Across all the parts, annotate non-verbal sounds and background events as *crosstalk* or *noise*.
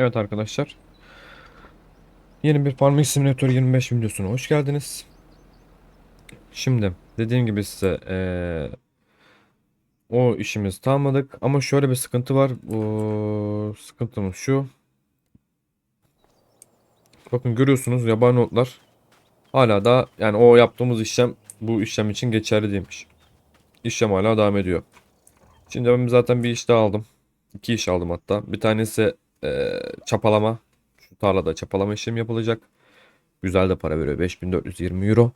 Evet arkadaşlar. Yeni bir Farming Simulator 25 videosuna hoş geldiniz. Şimdi dediğim gibi size eee, o işimiz tamamladık ama şöyle bir sıkıntı var. Bu sıkıntımız şu. Bakın görüyorsunuz yabani otlar hala da yani o yaptığımız işlem bu işlem için geçerli değilmiş. İşlem hala devam ediyor. Şimdi ben zaten bir iş daha aldım. İki iş aldım hatta. Bir tanesi eee, çapalama. Şu tarlada çapalama işlemi yapılacak. Güzel de para veriyor. 5420 euro.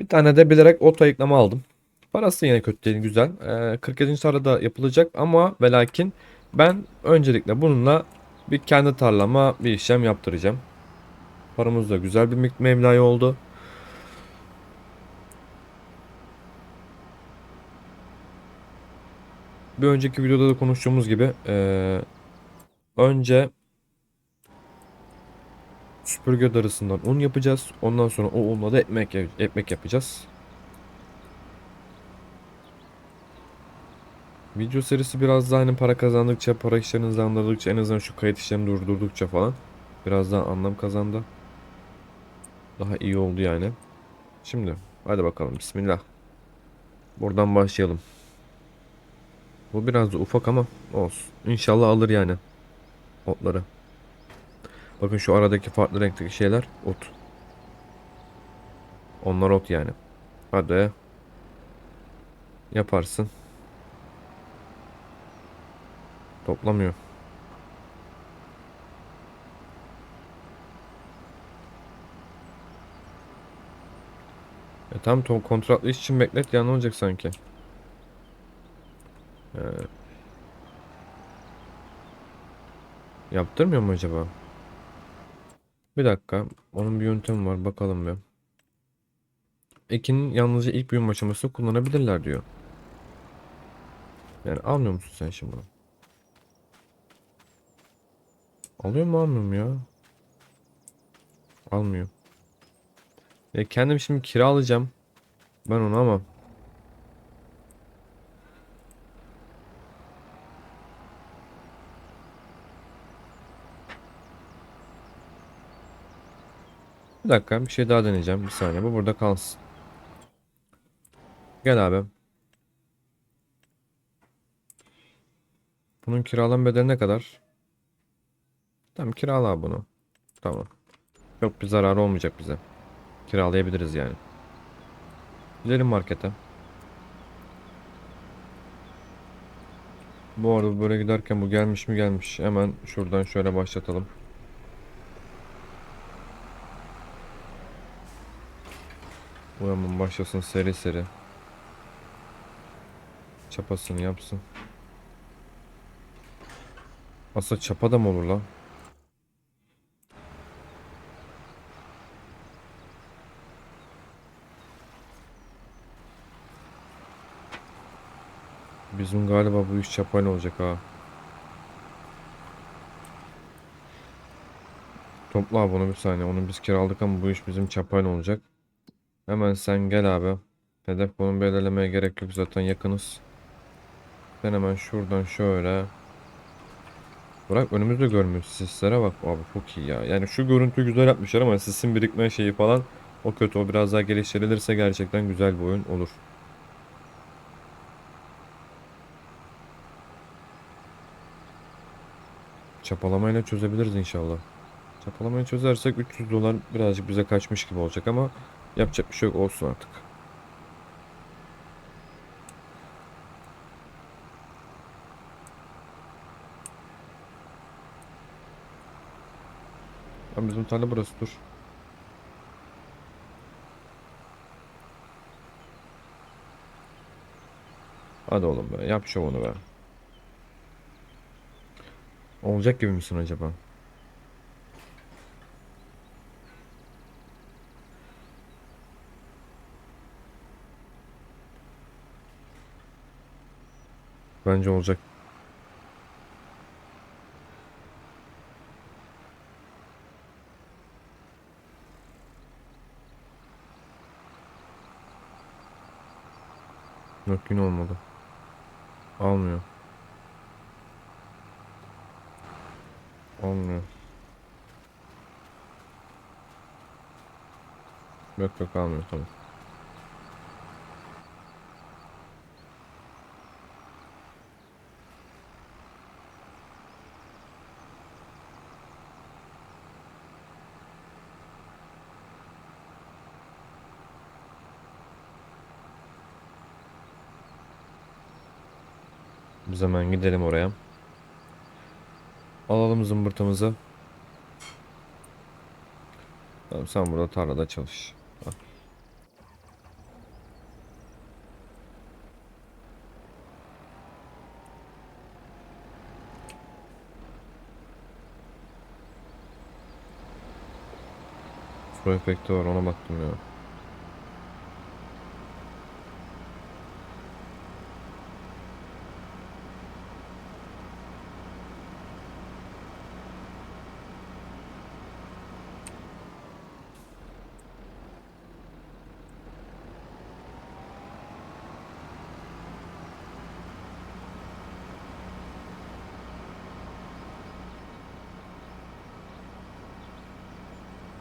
Bir tane de bilerek oto ayıklama aldım. Parası yine kötü değil güzel. Ee, 47. tarlada yapılacak ama ve lakin ben öncelikle bununla bir kendi tarlama bir işlem yaptıracağım. Paramız da güzel bir mevlay oldu. Bir önceki videoda da konuştuğumuz gibi ee, önce süpürge darısından un yapacağız. Ondan sonra o unla da ekmek ekmek yapacağız. Video serisi biraz daha hani para kazandıkça, para işlerini hızlandırdıkça, en azından şu kayıt işlerini durdurdukça falan biraz daha anlam kazandı. Daha iyi oldu yani. Şimdi hadi bakalım bismillah. Buradan başlayalım. Bu biraz da ufak ama olsun. İnşallah alır yani otları. Bakın şu aradaki farklı renkteki şeyler ot. Onlar ot yani. Hadi. Yaparsın. Toplamıyor. E tam to- kontratlı iş için beklet ya ne olacak sanki? Ee, yaptırmıyor mu acaba? Bir dakika. Onun bir yöntemi var. Bakalım bir. Ekin yalnızca ilk büyüme aşaması kullanabilirler diyor. Yani almıyor musun sen şimdi bunu? Alıyor mu almıyor mu ya? Almıyor. Ya kendim şimdi kiralayacağım. Ben onu ama. Bir dakika bir şey daha deneyeceğim. Bir saniye bu burada kalsın. Gel abi. Bunun kiralama bedeli ne kadar? Tamam kirala bunu. Tamam. Yok bir zararı olmayacak bize. Kiralayabiliriz yani. Gidelim markete. Bu arada böyle giderken bu gelmiş mi gelmiş. Hemen şuradan şöyle başlatalım. Hemen başlasın seri seri. Çapasını yapsın. Aslında çapa da mı olur lan? Bizim galiba bu iş çapayla olacak ha. Topla bunu bir saniye. Onu biz kiraladık ama bu iş bizim çapayla olacak. Hemen sen gel abi. Hedef bunu belirlemeye gerek yok zaten yakınız. Ben hemen şuradan şöyle. Bırak önümüzde görmüyor. Sislere bak abi çok iyi ya. Yani şu görüntü güzel yapmışlar ama sisin birikme şeyi falan o kötü. O biraz daha geliştirilirse gerçekten güzel bir oyun olur. Çapalamayla çözebiliriz inşallah. Çapalamayı çözersek 300 dolar birazcık bize kaçmış gibi olacak ama yapacak bir şey yok olsun artık. Lan bizim tarla burası dur. Hadi oğlum be yap şovunu be. Olacak gibi misin acaba? Bence olacak. Dört gün olmadı. Almıyor. Almıyor. Yok yok almıyor tamam. Biz hemen gidelim oraya. Alalım zımbırtımızı. Tamam sen burada tarlada çalış. Var ona baktım ya.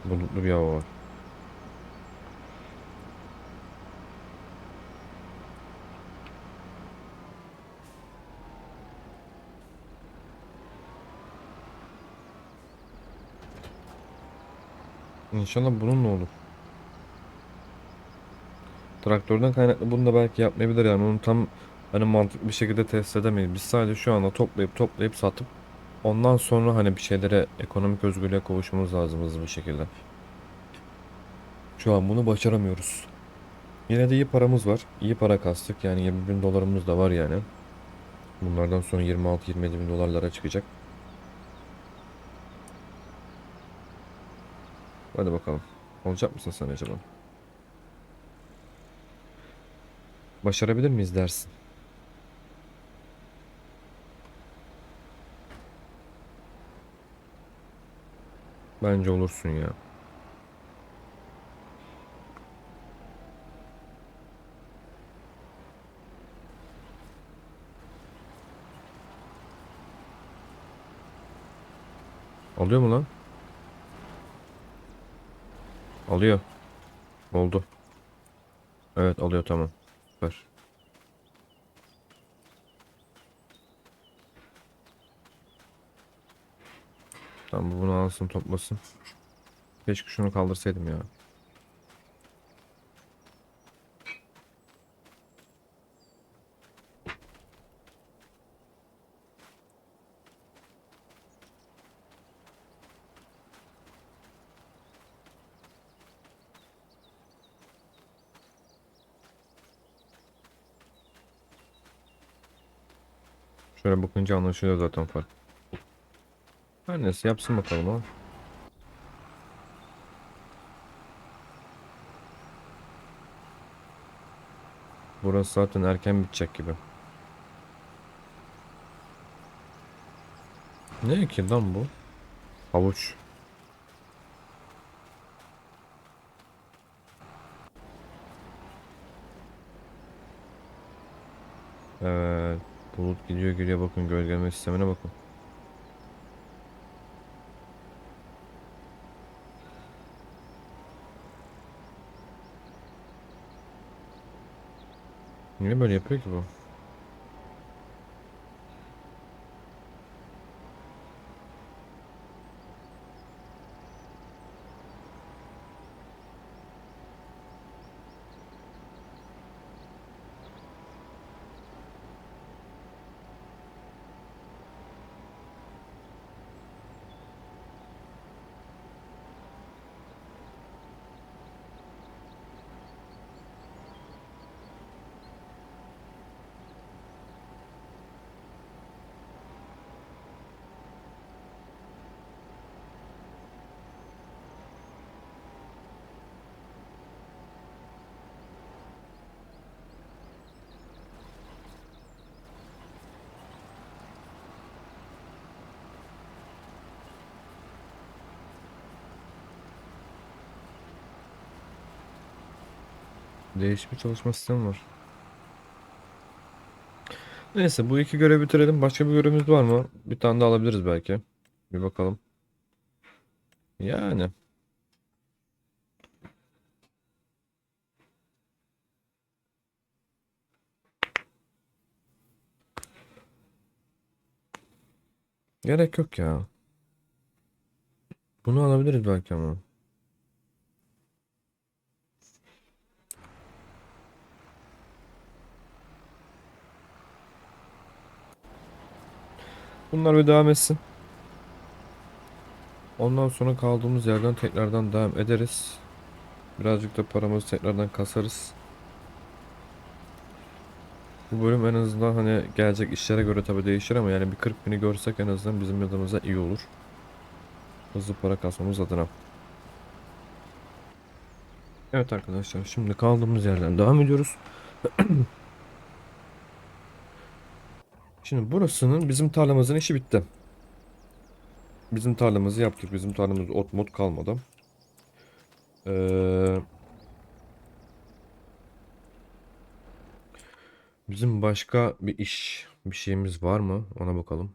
Bulutlu bir hava var. İnşallah bunun ne olur. Traktörden kaynaklı bunu da belki yapmayabilir yani onu tam hani mantıklı bir şekilde test edemeyiz. Biz sadece şu anda toplayıp toplayıp satıp ondan sonra hani bir şeylere ekonomik özgürlüğe kavuşmamız lazım hızlı bir şekilde. Şu an bunu başaramıyoruz. Yine de iyi paramız var. İyi para kastık. Yani 20 bin dolarımız da var yani. Bunlardan sonra 26-27 bin dolarlara çıkacak. Hadi bakalım. Olacak mısın sen acaba? Başarabilir miyiz dersin? Bence olursun ya. Alıyor mu lan? Alıyor. Oldu. Evet alıyor tamam. Süper. Tamam bu bunu alsın toplasın. Keşke şunu kaldırsaydım ya. Şöyle bakınca anlaşılıyor zaten fark. Her neyse yapsın bakalım o. Burası zaten erken bitecek gibi. Ne ki lan bu? Havuç. Evet. Bulut gidiyor geliyor bakın gölgeleme sistemine bakın. Niye böyle yapıyor ki bu? Değişik bir çalışma sistemi var. Neyse bu iki görevi bitirelim. Başka bir görevimiz var mı? Bir tane daha alabiliriz belki. Bir bakalım. Yani. Gerek yok ya. Bunu alabiliriz belki ama. Bunlar bir devam etsin. Ondan sonra kaldığımız yerden tekrardan devam ederiz. Birazcık da paramızı tekrardan kasarız. Bu bölüm en azından hani gelecek işlere göre tabi değişir ama yani bir 40 bini görsek en azından bizim adımıza iyi olur. Hızlı para kasmamız adına. Evet arkadaşlar şimdi kaldığımız yerden devam ediyoruz. *clears throat* Şimdi burasının bizim tarlamızın işi bitti. Bizim tarlamızı yaptık. Bizim tarlamız ot mot kalmadı. Ee, bizim başka bir iş bir şeyimiz var mı? Ona bakalım.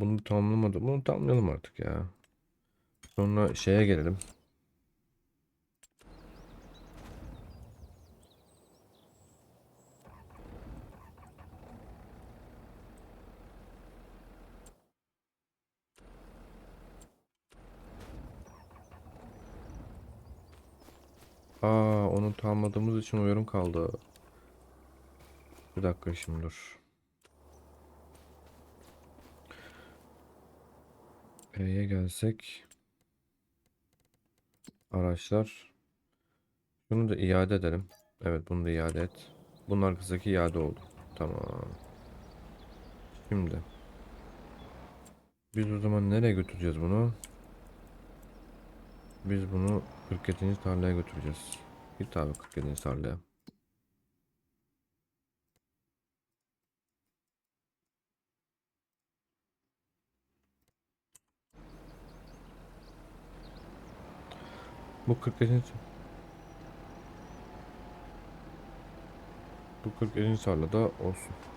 Bunu tamamlamadım. Bunu tamamlayalım artık ya. Sonra şeye gelelim. Aa, onu tamamladığımız için o yarım kaldı. Bir dakika şimdi dur. E'ye gelsek. Araçlar. Bunu da iade edelim. Evet bunu da iade et. Bunun arkasındaki iade oldu. Tamam. Şimdi. Biz o zaman nereye götüreceğiz bunu? Biz bunu 47. tarlaya götüreceğiz. Git abi 47. tarlaya. Bu 47. Bu 47. tarlada olsun.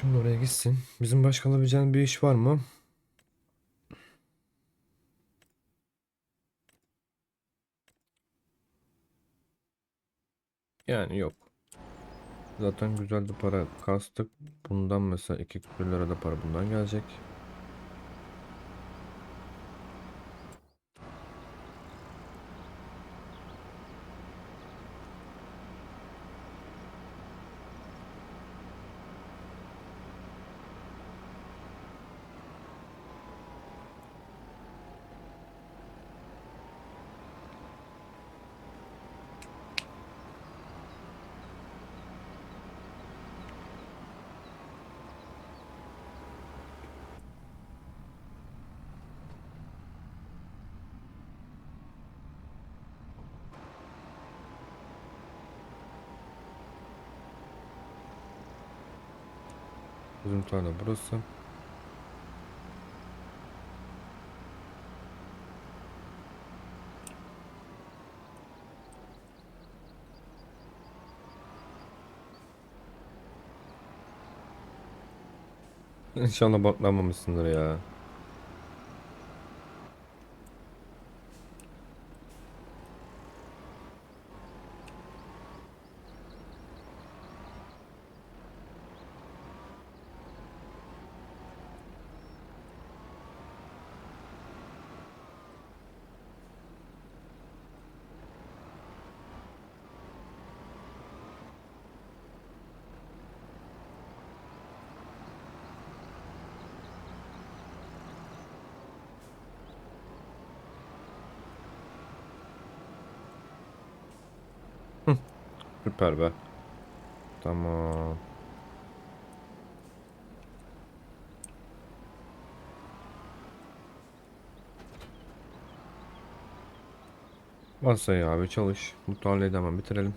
Şimdi oraya gitsin. Bizim başka alabileceğimiz bir iş var mı? Yani yok. Zaten güzel bir para kastık. Bundan mesela 2 lira da para bundan gelecek. Tarla burası. İnşallah baklanmamışsındır ya. Süper be. Tamam. Varsayı abi çalış. Da hemen bitirelim.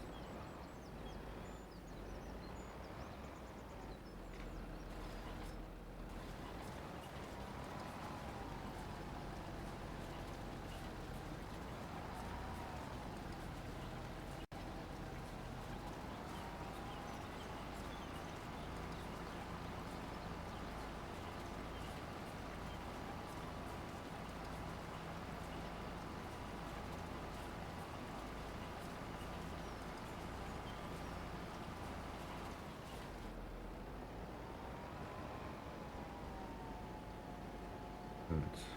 Evet.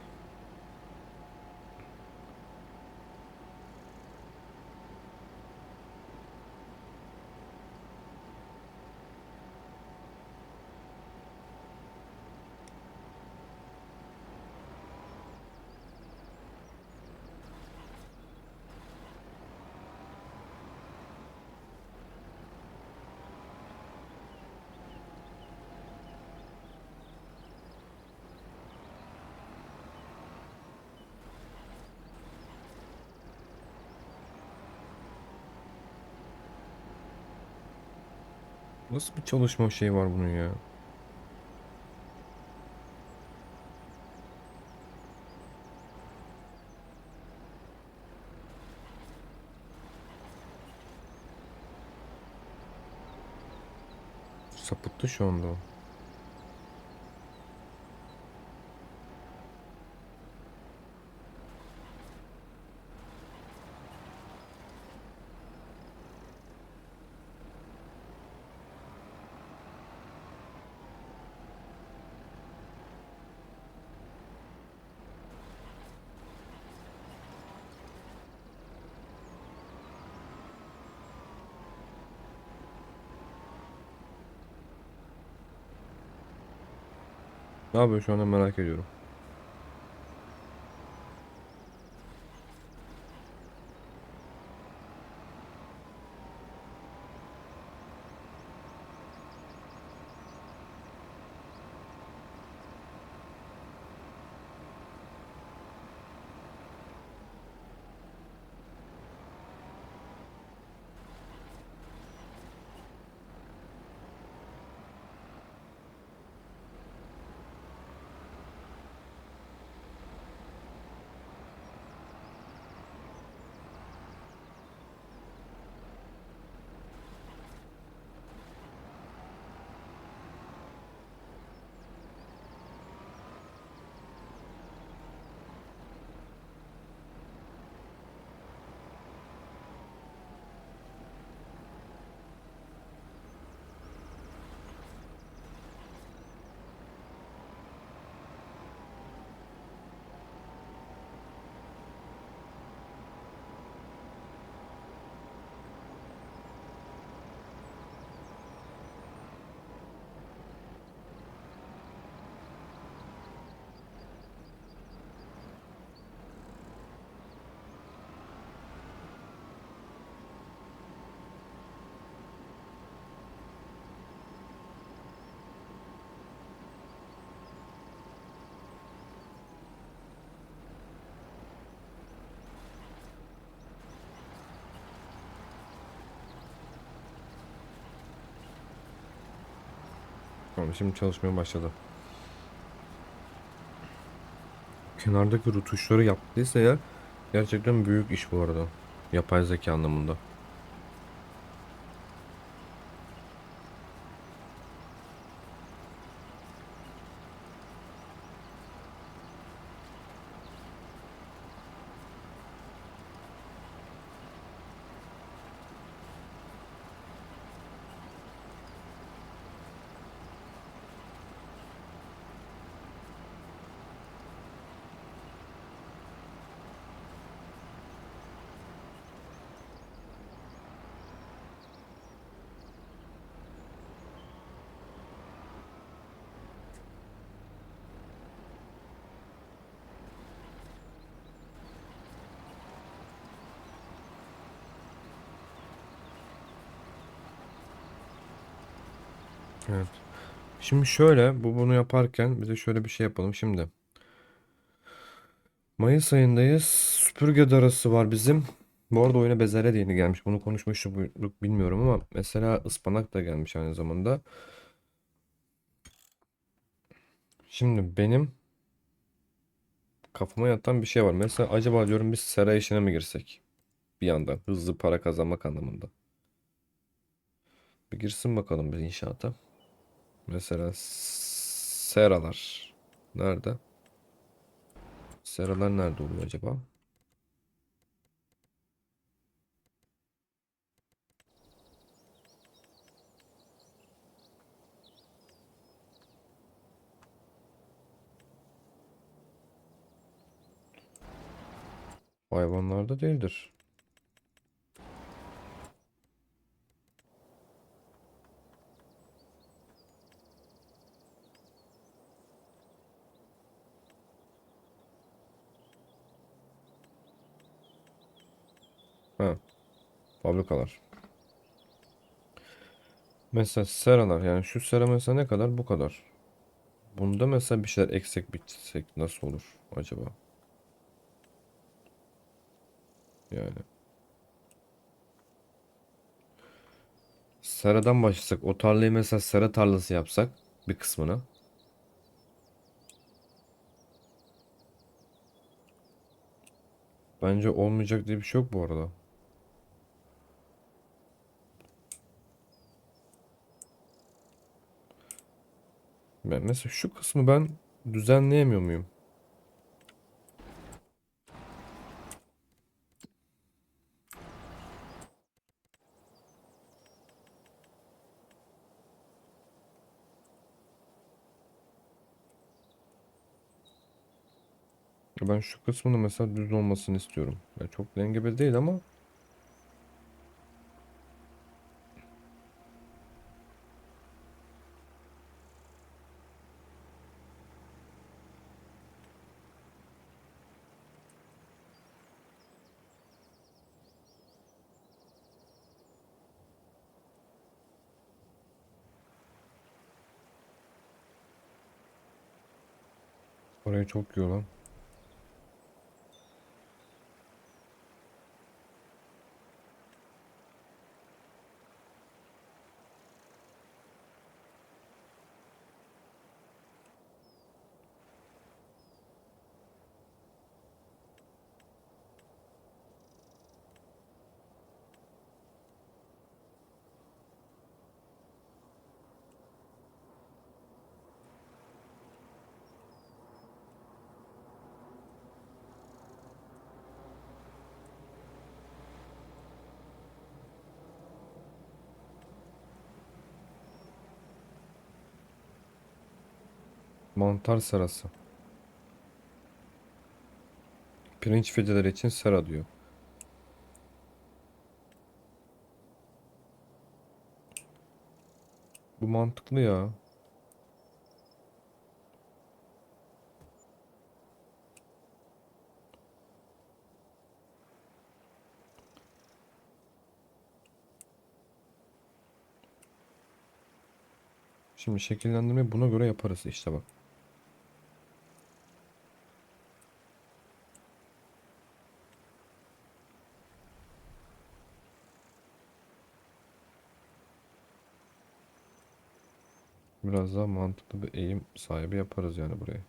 Nasıl bir çalışma şey var bunun ya? Sapıttı şu anda. o. Ne yapıyor şu anda merak ediyorum. Tamam şimdi çalışmaya başladı. Kenardaki rutuşları yaptıysa eğer gerçekten büyük iş bu arada. Yapay zeka anlamında. Evet. Şimdi şöyle bu bunu yaparken bize şöyle bir şey yapalım şimdi. Mayıs ayındayız. Süpürge darası var bizim. Bu arada oyuna bezelye de yeni gelmiş. Bunu konuşmuştuk bilmiyorum ama mesela ıspanak da gelmiş aynı zamanda. Şimdi benim kafama yatan bir şey var. Mesela acaba diyorum biz sera işine mi girsek? Bir yandan hızlı para kazanmak anlamında. Bir girsin bakalım bir inşaata. Mesela seralar nerede? Seralar nerede oluyor acaba? Hayvanlarda değildir. Ha, fabrikalar. Mesela seralar yani şu sera mesela ne kadar bu kadar. Bunda mesela bir şeyler eksik bitsek nasıl olur acaba? Yani. Seradan başlasak o tarlayı mesela sera tarlası yapsak bir kısmını. Bence olmayacak diye bir şey yok bu arada. Mesela şu kısmı ben düzenleyemiyor muyum? Ben şu kısmını mesela düz olmasını istiyorum. Ya çok dengeli değil ama orayı çok yiyor Mantar serası. Pirinç fideleri için sera diyor. Bu mantıklı ya. Şimdi şekillendirmeyi buna göre yaparız işte bak. Biraz daha mantıklı bir eğim sahibi yaparız yani buraya.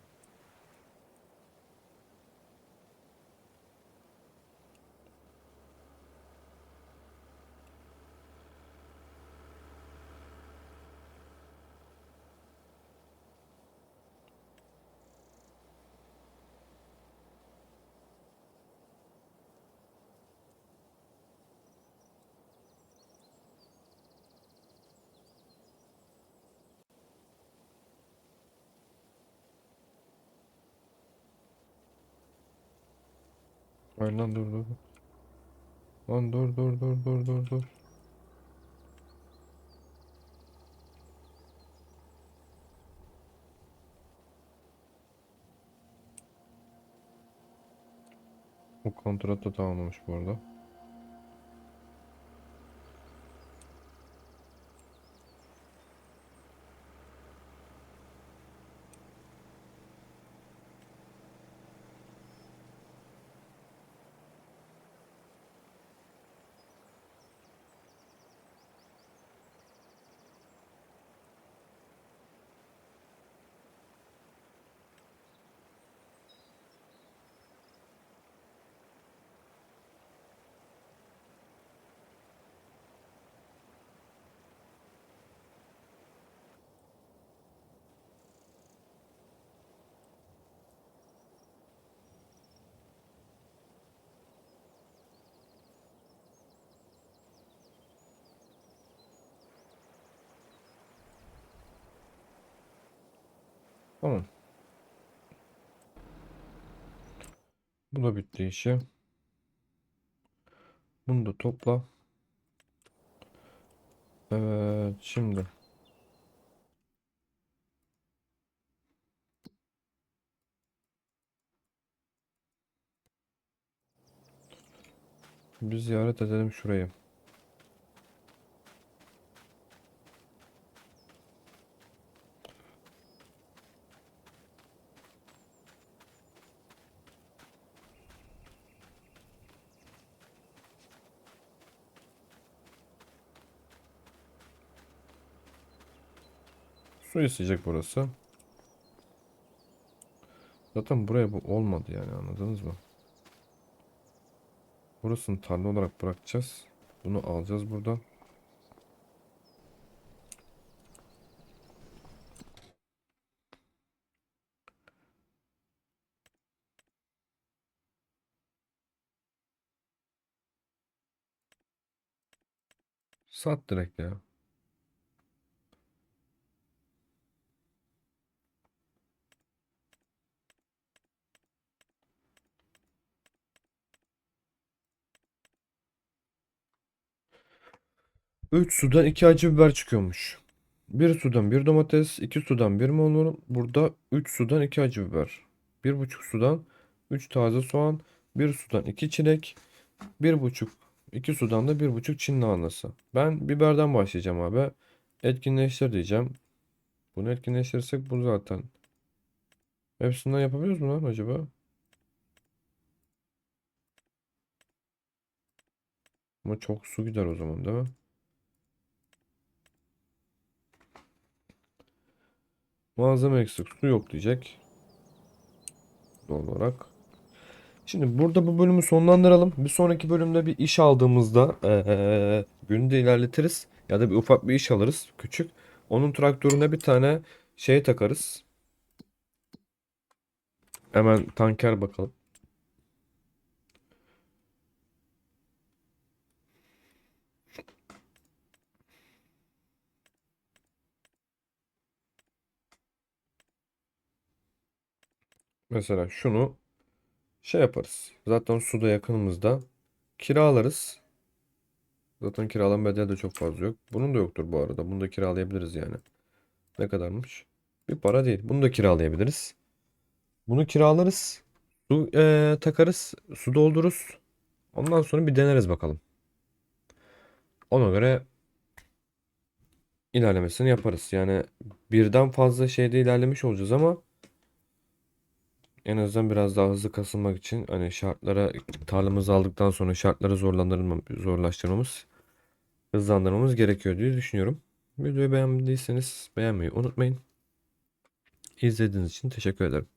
Hayır lan dur dur. Lan dur dur dur dur dur dur. Bu kontrat da tamamlamış bu arada. Tamam. Bu da bitti işi. Bunu da topla. Evet, şimdi. Bir ziyaret edelim şurayı. Su isteyecek burası. Zaten buraya bu olmadı yani anladınız mı? Burasını tarla olarak bırakacağız. Bunu alacağız buradan. Sat direkt ya. Üç sudan iki acı biber çıkıyormuş. Bir sudan bir domates, iki sudan bir marul. Burada üç sudan iki acı biber. Bir buçuk sudan üç taze soğan, bir sudan iki çilek, bir buçuk iki sudan da bir buçuk Çin lahanası. Ben biberden başlayacağım abi. Etkinleştir diyeceğim. Bunu etkinleştirirsek bu zaten. Hepsinden yapabiliyoruz mu lan acaba? Ama çok su gider o zaman değil mi? Malzeme eksik, su yok diyecek. Doğal olarak. Şimdi burada bu bölümü sonlandıralım. Bir sonraki bölümde bir iş aldığımızda eee günü de ilerletiriz. Ya da bir ufak bir iş alırız. Küçük. Onun traktörüne bir tane şey takarız. Hemen tanker bakalım. Mesela şunu şey yaparız. Zaten suda yakınımızda. Kiralarız. Zaten kiralama bedeli de çok fazla yok. Bunun da yoktur bu arada. Bunu da kiralayabiliriz yani. Ne kadarmış? Bir para değil. Bunu da kiralayabiliriz. Bunu kiralarız. Su eee, takarız. Su doldururuz. Ondan sonra bir deneriz bakalım. Ona göre ilerlemesini yaparız. Yani birden fazla şeyde ilerlemiş olacağız ama en azından biraz daha hızlı kasılmak için hani şartlara tarlamızı aldıktan sonra şartları zorlandırma, zorlaştırmamız, hızlandırmamız gerekiyor diye düşünüyorum. Videoyu beğendiyseniz beğenmeyi unutmayın. İzlediğiniz için teşekkür ederim.